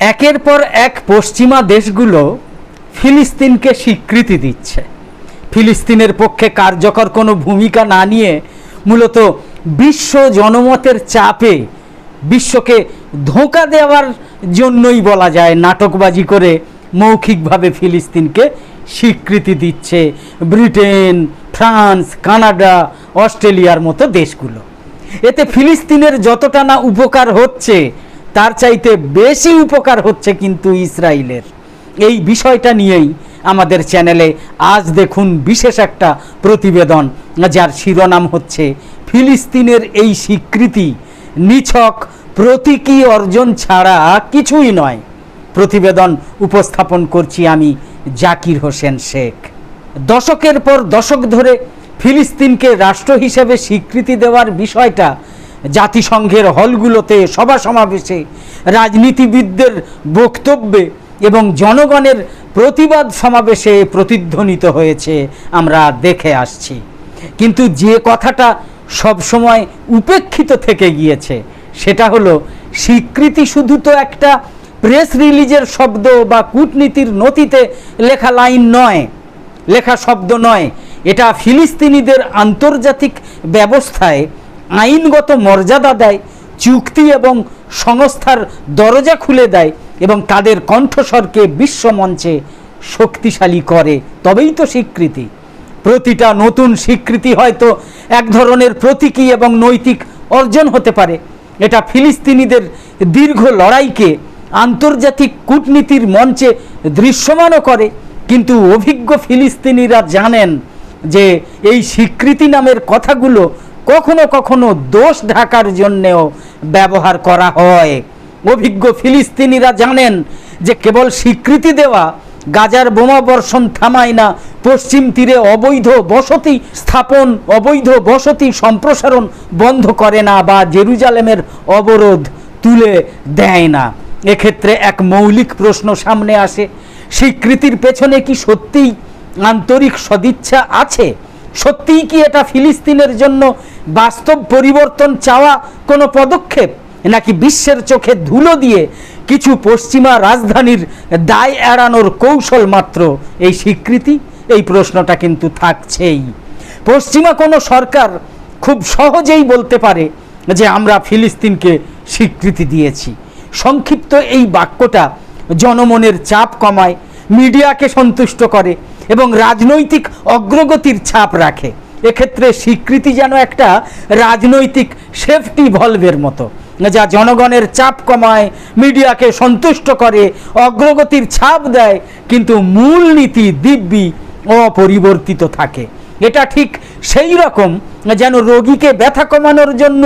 একের পর এক পশ্চিমা দেশগুলো ফিলিস্তিনকে স্বীকৃতি দিচ্ছে। ফিলিস্তিনের পক্ষে কার্যকর কোনো ভূমিকা না নিয়ে মূলত বিশ্ব জনমতের চাপে বিশ্বকে ধোঁকা দেওয়ার জন্যই বলা যায় নাটকবাজি করে মৌখিকভাবে ফিলিস্তিনকে স্বীকৃতি দিচ্ছে ব্রিটেন, ফ্রান্স, কানাডা, অস্ট্রেলিয়ার মতো দেশগুলো। এতে ফিলিস্তিনের যতটা না উপকার হচ্ছে তার চাইতে বেশি উপকার হচ্ছে কিন্তু ইসরায়েলের এই বিষয়টা নিয়েই আমাদের চ্যানেলে আজ দেখুন বিশেষ একটা প্রতিবেদন, যার শিরোনাম হচ্ছে, ফিলিস্তিনের এই স্বীকৃতি নিছক প্রতীকী অর্জন ছাড়া কিছুই নয়। প্রতিবেদন উপস্থাপন করছি আমি জাকির হোসেন শেখ। দশকের পর দশক ধরে ফিলিস্তিনকে রাষ্ট্র হিসেবে স্বীকৃতি দেওয়ার বিষয়টা জাতিসংঘের হলগুলোতে সভা সমাবেশে রাজনীতিবিদদের বক্তব্যে এবং জনগণের প্রতিবাদ সমাবেশে প্রতিধ্বনিত হয়েছে, আমরা দেখে আসছি। কিন্তু যে কথাটা সবসময় উপেক্ষিত থেকে গিয়েছে, সেটা হলো স্বীকৃতি শুধু তো একটা প্রেস রিলিজের শব্দ বা কূটনীতির নথিতে লেখা লাইন নয়, লেখা শব্দ নয়, এটা ফিলিস্তিনিদের আন্তর্জাতিক ব্যবস্থায় আইনগত মর্যাদা দেয়, চুক্তি এবং সংস্থার দরজা খুলে দেয় এবং তাদের কণ্ঠস্বরকে বিশ্বমঞ্চে শক্তিশালী করে। তবেই তো স্বীকৃতি। প্রতিটা নতুন স্বীকৃতি হয়তো এক ধরনের প্রতীকী এবং নৈতিক অর্জন হতে পারে। এটা ফিলিস্তিনিদের দীর্ঘ লড়াইকে আন্তর্জাতিক কূটনীতির মঞ্চে দৃশ্যমানও করে। কিন্তু অভিজ্ঞ ফিলিস্তিনিরা জানেন যে এই স্বীকৃতি নামের কথাগুলো কখনো কখনো দোষ ঢাকার জন্যেও ব্যবহার করা হয়। অভিজ্ঞ ফিলিস্তিনিরা জানেন যে কেবল স্বীকৃতি দেওয়া গাজার বোমা বর্ষণ থামায় না, পশ্চিম তীরে অবৈধ বসতি স্থাপন, অবৈধ বসতি সম্প্রসারণ বন্ধ করে না বা জেরুজালেমের অবরোধ তুলে দেয় না। এক্ষেত্রে এক মৌলিক প্রশ্ন সামনে আসে, স্বীকৃতির পেছনে কি সত্যিই আন্তরিক সদিচ্ছা আছে? সত্যিই কি এটা ফিলিস্তিনের জন্য বাস্তব পরিবর্তন চাওয়া কোনো পদক্ষেপ? নাকি বিশ্বের চোখে ধুলো দিয়ে কিছু পশ্চিমা রাজধানীর দায় এড়ানোর কৌশল মাত্র এই স্বীকৃতি? এই প্রশ্নটা কিন্তু থাকছেই। পশ্চিমা কোনো সরকার খুব সহজেই বলতে পারে যে আমরা ফিলিস্তিনকে স্বীকৃতি দিয়েছি। সংক্ষিপ্ত এই বাক্যটা জনমনের চাপ কমায়, মিডিয়াকে সন্তুষ্ট করে এবং রাজনৈতিক অগ্রগতির ছাপ রাখে। এক্ষেত্রে স্বীকৃতি যেন একটা রাজনৈতিক সেফটি ভলভের মতো, যা জনগণের চাপ কমায় মিডিয়াকে সন্তুষ্ট করে, অগ্রগতির ছাপ দেয়, কিন্তু মূল নীতি দিব্যি, অপরিবর্তিত থাকে। এটা ঠিক সেই রকম যেন রোগীকে ব্যথা কমানোর জন্য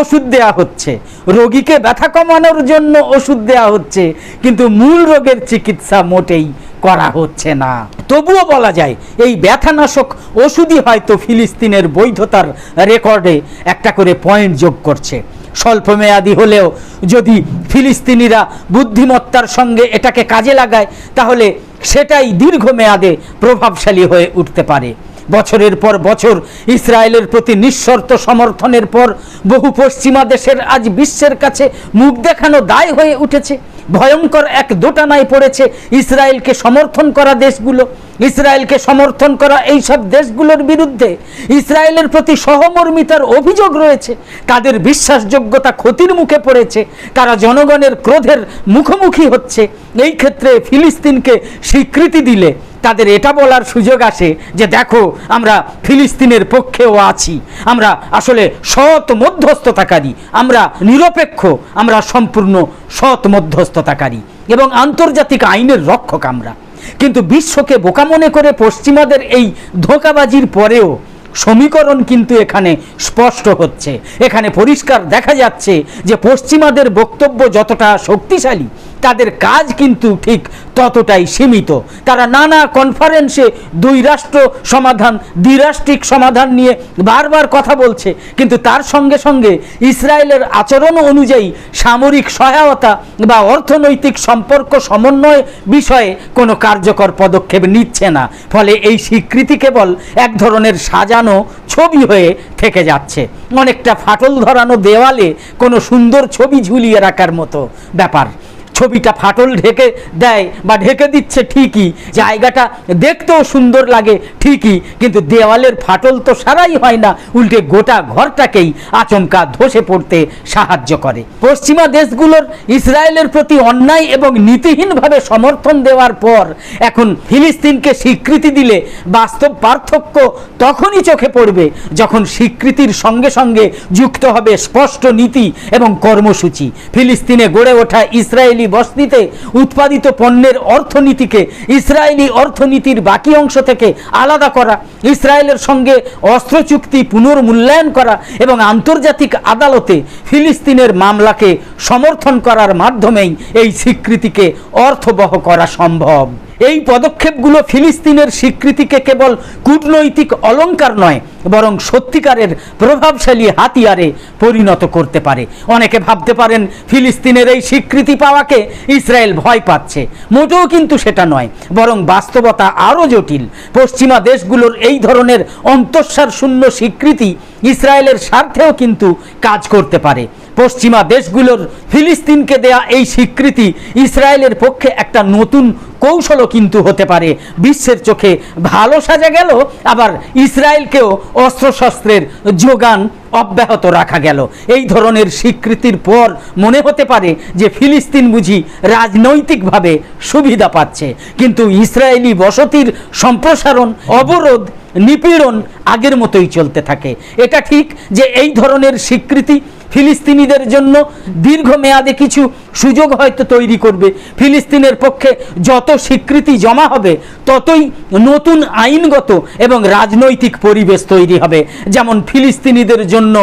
ওষুধ দেয়া হচ্ছে। রোগীকে ব্যথা কমানোর জন্য ওষুধ দেয়া হচ্ছে, কিন্তু মূল রোগের চিকিৎসা মোটেই করা হচ্ছে না। তবুও বলা যায়, এই ব্যথানাশক ওষুধই হয়তো ফিলিস্তিনের বৈধতার রেকর্ডে একটা করে পয়েন্ট যোগ করছে। স্বল্পমেয়াদী হলেও যদি ফিলিস্তিনিরা বুদ্ধিমত্তার সঙ্গে এটাকে কাজে লাগায়, তাহলে সেটাই দীর্ঘমেয়াদে প্রভাবশালী হয়ে উঠতে পারে। বছরের পর বছর ইসরায়েলের প্রতি নিঃশর্ত সমর্থনের পর বহু পশ্চিমা দেশের আজ বিশ্বের কাছে মুখ দেখানো দায় হয়ে উঠেছে। ভয়ঙ্কর এক দোটানায় পড়েছে ইসরায়েলকে সমর্থন করা দেশগুলো, ইসরায়েলকে সমর্থন করা এই সব দেশগুলোর বিরুদ্ধে ইসরায়েলের প্রতি সহমর্মিতার অভিযোগ রয়েছে। তাদের বিশ্বাসযোগ্যতা ক্ষতির মুখে পড়েছে। তারা জনগণের ক্রোধের মুখোমুখি হচ্ছে। এই ক্ষেত্রে ফিলিস্তিনকে স্বীকৃতি দিলে তাদের এটা বলার সুযোগ আসে যে দেখো, আমরা ফিলিস্তিনের পক্ষেও আছি। আমরা আসলে সৎ মধ্যস্থতাকারী। আমরা নিরপেক্ষ, আমরা সম্পূর্ণ সৎ মধ্যস্থতাকারী। এবং আন্তর্জাতিক আইনের রক্ষক আমরা। কিন্তু বিশ্বকে বোকা মনে করে পশ্চিমাদের এই ধোঁকাবাজির পরেও সমীকরণ কিন্তু এখানে স্পষ্ট হচ্ছে। এখানে পরিষ্কার দেখা যাচ্ছে যে পশ্চিমাদের বক্তব্য যতটা শক্তিশালী তাদের কাজ কিন্তু ঠিক ততটাই সীমিত। তারা নানা কনফারেন্সে দুই রাষ্ট্র সমাধান, দ্বিরাষ্ট্রিক সমাধান নিয়ে বারবার কথা বলছে। কিন্তু তার সঙ্গে সঙ্গে ইসরায়েলের আচরণ অনুযায়ী সামরিক সহায়তা বা অর্থনৈতিক সম্পর্ক সমন্বয় বিষয়ে কোনো কার্যকর পদক্ষেপ নিচ্ছে না। ফলে এই স্বীকৃতি কেবল এক ধরনের সাজানো ছবি হয়ে থেকে যাচ্ছে। অনেকটা ফাটল ধরানো দেওয়ালে কোনো সুন্দর ছবি ঝুলিয়ে রাখার মতো ব্যাপার। ছবিটা ফাটল ঢেকে দেয় বা ঢেকে দিচ্ছে ঠিকই, জায়গাটা দেখতেও সুন্দর লাগে ঠিকই, কিন্তু দেওয়ালের ফাটল তো সারাই হয় না, উল্টে গোটা ঘরটাকেই আচমকা ধসে পড়তে সাহায্য করে। পশ্চিমা দেশগুলোর ইসরায়েলের প্রতি অন্যায় এবং নীতিহীনভাবে সমর্থন দেওয়ার পর এখন ফিলিস্তিনকে স্বীকৃতি দিলে বাস্তব পার্থক্য তখনই চোখে পড়বে যখন স্বীকৃতির সঙ্গে সঙ্গে যুক্ত হবে স্পষ্ট নীতি এবং কর্মসূচি। ফিলিস্তিনে গড়ে ওঠা ইসরায়েলি বস্তিতে উৎপাদিত পণ্যের অর্থনীতিকে ইসরায়েলি অর্থনীতির বাকি অংশ থেকে আলাদা করা, ইসরায়েলের সঙ্গে অস্ত্র চুক্তি পুনর্মূল্যায়ন করা এবং আন্তর্জাতিক আদালতে ফিলিস্তিনের মামলাকে সমর্থন করার মাধ্যমেই এই স্বীকৃতিকে অর্থবহ করা সম্ভব। এই পদক্ষেপগুলো ফিলিস্তিনের স্বীকৃতিকে কেবল কূটনৈতিক অলঙ্কার নয়, বরং সত্যিকারের প্রভাবশালী হাতিয়ারে পরিণত করতে পারে। অনেকে ভাবতে পারেন ফিলিস্তিনের এই স্বীকৃতি পাওয়াকে ইসরায়েল ভয় পাচ্ছে। মোটেও কিন্তু সেটা নয়, বরং বাস্তবতা আরও জটিল। পশ্চিমা দেশগুলোর এই ধরনের অন্তঃসার শূন্য স্বীকৃতি ইসরায়েলের স্বার্থেও কিন্তু কাজ করতে পারে। পশ্চিমা দেশগুলোর ফিলিস্তিনকে দেয়া এই স্বীকৃতি ইসরায়েলের পক্ষে একটা নতুন কৌশলও কিন্তু হতে পারে। বিশ্বের চোখে ভালো সাজা গেল, আবার ইসরায়েলকেও অস্ত্রশস্ত্রের যোগান অব্যাহত রাখা গেল। এই ধরনের স্বীকৃতির পর মনে হতে পারে যে ফিলিস্তিন বুঝি রাজনৈতিকভাবে সুবিধা পাচ্ছে। কিন্তু ইসরায়েলি বসতির সম্প্রসারণ, অবরোধ, নিপীড়ন আগের মতোই চলতে থাকে। এটা ঠিক যে এই ধরনের স্বীকৃতি ফিলিস্তিনিদের জন্য দীর্ঘমেয়াদে কিছু সুযোগ হয়তো তৈরি করবে। ফিলিস্তিনের পক্ষে যত স্বীকৃতি জমা হবে, ততই নতুন আইনগত এবং রাজনৈতিক পরিবেশ তৈরি হবে। যেমন ফিলিস্তিনিদের জন্য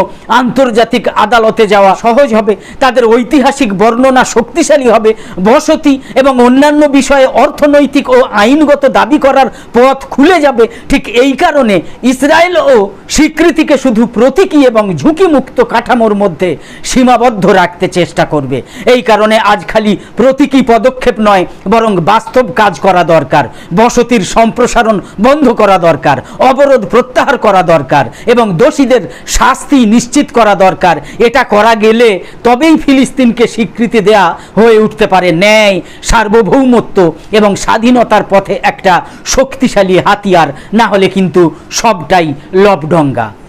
আন্তর্জাতিক আদালতে যাওয়া সহজ হবে, তাদের ঐতিহাসিক বর্ণনা শক্তিশালী হবে, বসতি এবং অন্যান্য বিষয়ে অর্থনৈতিক ও আইনগত দাবি করার পথ খুলে যাবে। ঠিক এই কারণে ইসরায়েল ও স্বীকৃতিকে শুধু প্রতীকী এবং ঝুঁকিমুক্ত কাঠামোর মধ্যে সীমাবদ্ধ রাখতে চেষ্টা করবে। এই কারণে আজ খালি প্রতীকী পদক্ষেপ নয়, বরং বাস্তব কাজ করা দরকার, বসতির সম্প্রসারণ বন্ধ করা দরকার, অবরোধ প্রত্যাহার করা দরকার, এবং দোষীদের শাস্তি নিশ্চিত করা দরকার। এটা করা গেলে তবেই ফিলিস্তিনকে স্বীকৃতি দেয়া হয়ে উঠতে পারে। ন্যায়, সার্বভৌমত্ব এবং স্বাধীনতার পথে একটা শক্তিশালী হাতিয়ার, না হলে কিন্তু সবটাই লবডঙ্গা।